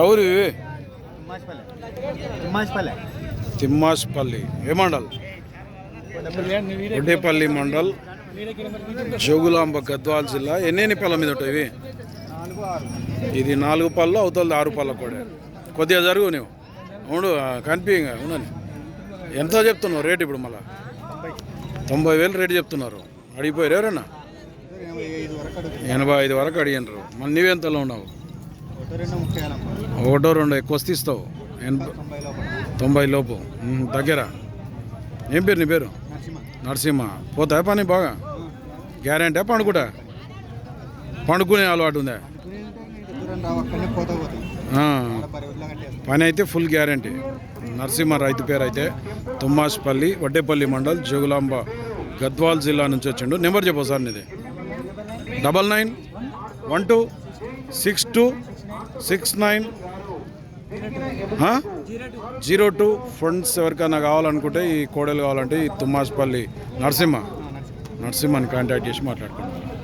ఎవరు? ఇవి తిమ్మాస్పల్లి. ఏ మండల్? ఒడ్డేపల్లి మండల్. జోగులాంబ గద్వాల్ జిల్లా. ఎన్ని ఎన్ని పళ్ళ మీద ఉంటాయి ఇది నాలుగు పళ్ళు అవుతుంది ఆరు పళ్ళ కూడా. కొద్దిగా జరుగు నువ్వు అవును కనిపించ అవునని ఎంత చెప్తున్నావు రేట్ ఇప్పుడు మళ్ళా? తొంభై వేలు రేటు చెప్తున్నారు. అడిగిపోయారు ఎవరన్నా? ఎనభై ఐదు వరకు ఎనభై ఐదు వరకు అడిగినారు. మళ్ళీ నువ్వెంతలో ఉన్నావు? ఒకటి రెండు ఎక్కువ వస్తే ఇస్తావు ఎనభై తొంభై లోపు. దగ్గర. ఏం పేరు నీ పేరు? నరసింహ. పోతా పని బాగా? గ్యారంటీ పండుకుంటా పండుకునే అలవాటు ఉందా? పని అయితే ఫుల్ గ్యారంటీ. నరసింహ రైతు పేరు అయితే తుమ్మాస్పల్లి వడ్డేపల్లి మండల్ జోగులాంబ గద్వాల్ జిల్లా నుంచి వచ్చిండు. నెంబర్ చెప్పు సార్ నీది. Double nine one two six two six nine zero two funds ఎవరికైనా కావాలనుకుంటే ఈ కోడలు కావాలంటే ఈ తుమ్మాస్పల్లి నరసింహ. నరసింహని కాంటాక్ట్ చేసి మాట్లాడుకుంటాను